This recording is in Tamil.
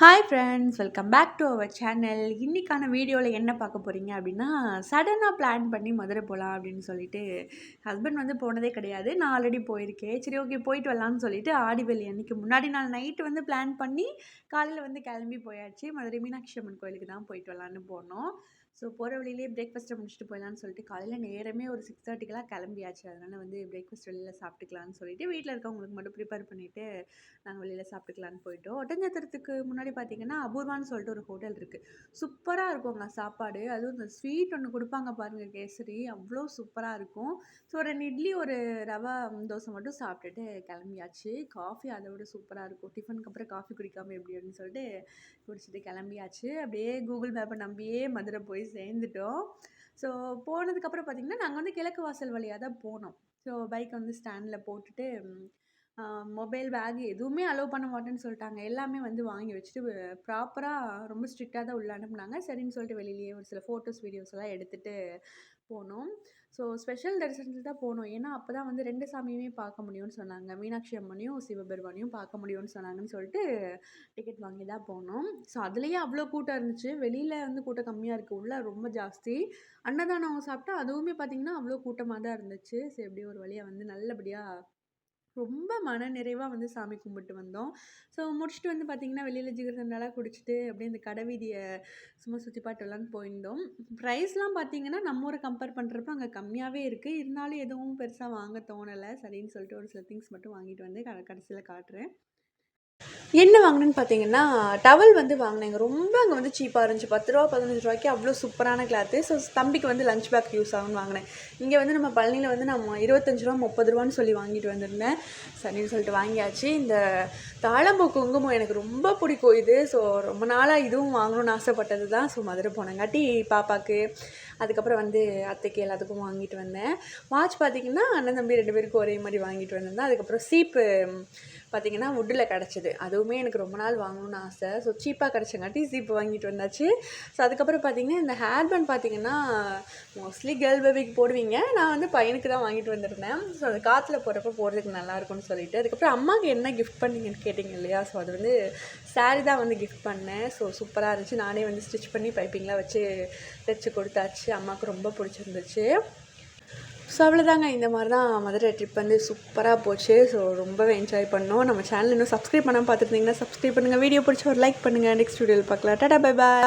Hi friends welcome back to our channel இன்றைக்கான வீடியோவில் என்ன பார்க்க போகிறீங்க அப்படின்னா சடனாக பிளான் பண்ணி மதுரை போகலாம் அப்படின்னு சொல்லிட்டு ஹஸ்பண்ட் வந்து போனதே கிடையாது. நான் ஆல்ரெடி போயிருக்கேன். சரி ஓகே போயிட்டு வரலாம்னு சொல்லிட்டு ஆடிவெளி அன்றைக்கி முன்னாடி நாள் நைட்டு வந்து பிளான் பண்ணி காலையில் வந்து கிளம்பி போயாச்சு. மதுரை மீனாட்சி அம்மன் கோயிலுக்கு தான் போயிட்டு வரலான்னு போனோம். ஸோ போகிற வழியிலே பிரேக்ஃபாஸ்ட்டை முடிச்சுட்டு போயிடலான்னு சொல்லிட்டு காலையில் நேரமே ஒரு சிக்ஸ் தேர்ட்டிக்கெலாம் கிளம்பியாச்சு. அதனால் வந்து பிரேக்ஃபாஸ்ட் வெளியில் சாப்பிட்டுக்கலான்னு சொல்லிட்டு வீட்டில் இருக்கவங்களுக்கு மட்டும் ப்ரிப்பேர் பண்ணிவிட்டு நாங்கள் வெளியில் சாப்பிட்டுக்கலான்னு போயிட்டோம். ஒட்டஞ்சத்திரத்துக்கு முன்னாடி பார்த்தீங்கன்னா அபூர்வான்னு சொல்லிட்டு ஒரு ஹோட்டல் இருக்குது சூப்பராக இருக்குங்க சாப்பாடு. அதுவும் இந்த ஸ்வீட் ஒன்று கொடுப்பாங்க பாருங்கள் கேசரி. அவ்வளோ சூப்பராக இருக்கும். ஸோ ரெண்டு இட்லி ஒரு ரவா தோசை மட்டும் சாப்பிட்டுட்டு கிளம்பியாச்சு. காஃபி அதை விட சூப்பராக இருக்கும். டிஃபனுக்கு அப்புறம் காஃபி குடிக்காமல் எப்படி அப்படின்னு சொல்லிட்டு குடிச்சிட்டு கிளம்பியாச்சு. அப்படியே கூகுள் மேப்பை நம்பியே மதுரை போய் சேர்ந்துட்டோம். ஸோ போனதுக்கப்புறம் பார்த்திங்கன்னா நாங்கள் வந்து கிழக்கு வாசல் வழியாக தான் போனோம். ஸோ பைக்கை வந்து ஸ்டாண்டில் போட்டுட்டு மொபைல் பேக் எதுவுமே அலோவ் பண்ண மாட்டேன்னு சொல்லிட்டாங்க. எல்லாமே வந்து வாங்கி வச்சுட்டு ப்ராப்பராக ரொம்ப ஸ்ட்ரிக்டாக தான் உள்ள அனுப்புனாங்க. சரின்னு சொல்லிட்டு வெளியிலேயே ஒரு சில ஃபோட்டோஸ் வீடியோஸ் எல்லாம் எடுத்துகிட்டு போனோம். ஸோ ஸ்பெஷல் தரிசனத்தில் தான் போனோம். ஏன்னா அப்போ தான் வந்து ரெண்டு சாமியுமே பார்க்க முடியும்னு சொன்னாங்க. மீனாட்சி அம்மனையும் சிவபெருமானையும் பார்க்க முடியும்னு சொன்னாங்கன்னு சொல்லிட்டு டிக்கெட் வாங்கி தான் போனோம். ஸோ அதுலேயே அவ்வளோ கூட்டம் இருந்துச்சு. வெளியில் வந்து கூட்டம் கம்மியாக இருக்குது உள்ளே ரொம்ப ஜாஸ்தி. அன்னதானம் சாப்பிட்டா அதுவுமே பார்த்திங்கன்னா அவ்வளோ கூட்டமாக தான் இருந்துச்சு. ஸோ எப்படியும் ஒரு வழியாக வந்து நல்லபடியாக ரொம்ப மன நிறைவாக வந்து சாமி கும்பிட்டு வந்தோம். ஸோ முடிச்சுட்டு வந்து பார்த்திங்கன்னா வெளியில் ஜிகர்தண்டாலாம் குடிச்சிட்டு அப்படியே இந்த கடை வீதியை சும்மா சுற்றி பாட்டுலான்னு போயிருந்தோம். ப்ரைஸ்லாம் பார்த்திங்கன்னா நம்ம ஊரை கம்பேர் பண்ணுறப்ப அங்கே கம்மியாகவே இருக்குது இருந்தாலும் எதுவும் பெருசாக வாங்க தோணலை. சரின்னு சொல்லிட்டு ஒரு சில திங்ஸ் மட்டும் வாங்கிட்டு வந்து க கடைசியில் காட்டுறேன். என்ன வாங்கினேன்னு பார்த்தீங்கன்னா டவல் வந்து வாங்கினேங்க. ரொம்ப அங்கே வந்து சீப்பாக இருந்துச்சு. பத்து ரூபா பதினஞ்சு ரூபாய்க்கு அவ்வளோ சூப்பரான கிளாத்து ஸோ தம்பிக்கு வந்து லஞ்ச் பேக் யூஸ் ஆகும்னு வாங்கினேன். இங்கே வந்து நம்ம பழனியில் வந்து நம்ம இருபத்தஞ்சு ரூபா முப்பது ரூபான்னு சொல்லி வாங்கிட்டு வந்திருந்தேன். சரின்னு சொல்லிட்டு வாங்கியாச்சு. இந்த தாழம்பூ குங்குமம் எனக்கு ரொம்ப பிடிக்கும் இது. ஸோ ரொம்ப நாளாக இதுவும் வாங்கணும்னு ஆசைப்பட்டது தான் ஸோ மதுரை போனங்காட்டி பாப்பாவுக்கு அதுக்கப்புறம் வந்து அத்தைக்கு எல்லாத்துக்கும் வாங்கிட்டு வந்தேன். வாட்ச் பார்த்திங்கன்னா அண்ணன் தம்பி ரெண்டு பேருக்கும் ஒரே மாதிரி வாங்கிட்டு வந்திருந்தேன். அதுக்கப்புறம் சீப்பு பார்த்திங்கன்னா வுட்டில் கிடச்சிது. அதுவுமே எனக்கு ரொம்ப நாள் வாங்கணும்னு ஆசை. ஸோ சீப்பாக கிடச்சங்காட்டி சீப்பு வாங்கிட்டு வந்தாச்சு. ஸோ அதுக்கப்புறம் பார்த்திங்கன்னா இந்த ஹேர் பேண்ட் பார்த்திங்கன்னா மோஸ்ட்லி கேர்ள் பேபிக்கு போடுவீங்க. நான் வந்து பையனுக்கு தான் வாங்கிட்டு வந்திருந்தேன். ஸோ அது காற்றுல போகிறப்ப போடுறதுக்கு நல்லாயிருக்கும்னு சொல்லிட்டு அதுக்கப்புறம் அம்மாவுக்கு என்ன கிஃப்ட் பண்ணீங்கன்னு கேட்டிங்க இல்லையா? ஸோ அது வந்து சாரீ தான் வந்து கிஃப்ட் பண்ணேன். ஸோ சூப்பராக இருந்துச்சு. நானே வந்து ஸ்டிச் பண்ணி பைப்பிங்லாம் வச்சு தைச்சி கொடுத்தாச்சு. அம்மாவுக்கு ரொம்ப பிடிச்சிருந்துச்சு. ஸோ அவ்வளோதாங்க இந்த மாதிரி தான் மதுரை ட்ரிப் வந்து சூப்பராக போச்சு. ஸோ ரொம்பவே என்ஜாய் பண்ணோம். நம்ம சேனல் இன்னும் சப்ஸ்கிரைப் பண்ணாமல் பார்த்துருந்தீங்கன்னா சப்ஸ்கிரைப் பண்ணுங்கள் வீடியோ பிடிச்ச ஒரு லைக் பண்ணுங்கள் நெக்ஸ்ட் வீடியோவில் பார்க்கலாம். Tata bye bye